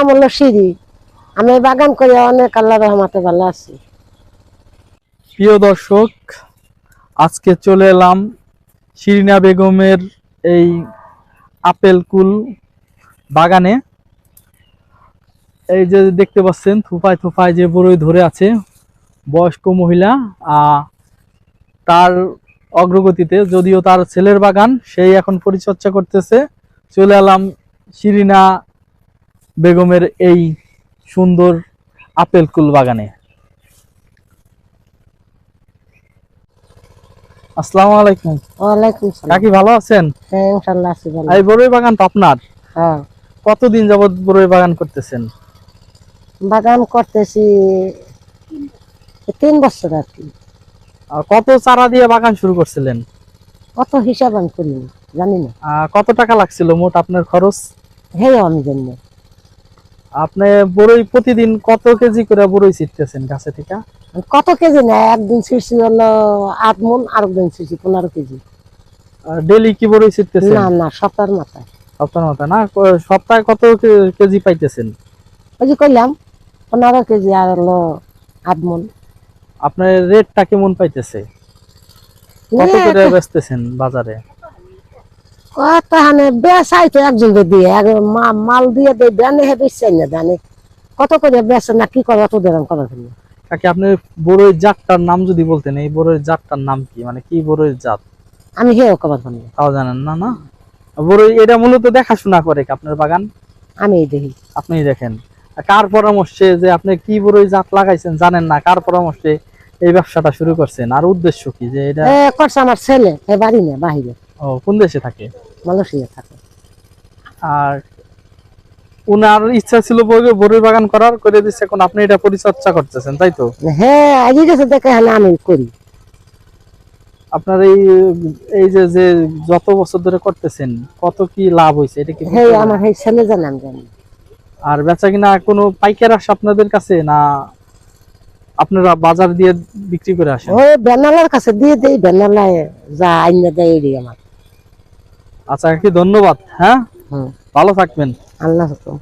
নাম হলো সিঁড়ি। আমি বাগান করে অনেক আল্লাহ রহমতে ভালো আছি। প্রিয় দর্শক, আজকে চলে এলাম শিরিনা বেগমের এই আপেল কুল বাগানে। এই যে দেখতে পাচ্ছেন, থুপায় থুপায় যে বড়ই ধরে আছে, বয়স্ক মহিলা তার অগ্রগতিতে যদিও তার ছেলের বাগান, সেই এখন পরিচর্যা করতেছে। চলে এলাম শিরিনা বেগমের এই সুন্দর আপেল কুল বাগানে। আসসালামু আলাইকুম। ওয়ালাইকুম সালাম। কাকি ভালো আছেন? হ্যাঁ ইনশাল্লাহ আছি ভালো। এই বড়ই বাগান তো আপনার? হ্যাঁ। কতদিন যাবত বড়ই বাগান করতেছেন? বাগান করতেছি তিন বছর আর কি। কত চারা দিয়ে বাগান শুরু করছিলেন? কত হিসাব আমি করি জানি না। কত টাকা লাগছিল মোট আপনার খরচ? হ্যাঁ আমি জানি না। আপনি বড়ই প্রতিদিন কত কেজি করে বড়ই ছিটতেছেন গাছে থেকে? কত কেজি না একদিন ছিঁড়ছি হলো আট মন আর একদিন ছিঁড়ছি পনেরো কেজি। ডেলি কি বড়ই ছিটতেছেন? না না সপ্তাহের মাথায়। সপ্তাহ মতো না? সপ্তাহে কত কেজি পাইতেছেন? ওই যে করলাম পনেরো কেজি আর হলো আট মন। আপনার রেটটা কেমন পাইতেছে? কত করে বেচতেছেন বাজারে? কত হানে বেসাই তো একজনকে দিয়ে মাল দিয়ে দেয় দেনে হে বেচাই না দেনে। কত করে বেচে না কি করে অত দেরাম করার জন্য? কাকি আপনি বড়ই জাতটার নাম যদি বলতেন এই বড়ই জাতটার নাম কি? মানে কি বড়ই জাত? আমি হেও কবার জন্য তাও জানেন না না? বড়ই এটা মূলত দেখাশোনা করে আপনার বাগান? আমি দেখি। আপনি দেখেন। কার পরামর্শে যে আপনি কি বড়ই জাত লাগাইছেন জানেন না কার পরামর্শে এই ব্যবসাটা শুরু করছেন? আর উদ্দেশ্য কি যে এটা করছে আমার ছেলে বাড়ি না বাহিরে। ও কোন দেশে থাকে? মালয়েশিয়া থাকে। আর উনার ইচ্ছা ছিল বড়ই বাগান করার করে দিচ্ছে এখন আপনি এটা পরিচর্যা করতেছেন তাই তো? হ্যাঁ আজকে গেছে দেখে হ্যাঁ আমি করি। আপনার এই এই যে যে যত বছর ধরে করতেছেন কত কি লাভ হয়েছে এটা কি হ্যাঁ আমার সেই ছেলে জানে আমি জানি। আর বেচা কিনা কোনো পাইকার আসে আপনাদের কাছে না আপনারা বাজার দিয়ে বিক্রি করে আসেন? ওই বেনালার কাছে দিয়ে দেই বেনালায় যা আইনে দেয় এই আমার। আচ্ছা কি ধন্যবাদ হ্যাঁ? ভালো থাকবেন। আল্লাহ হুকুম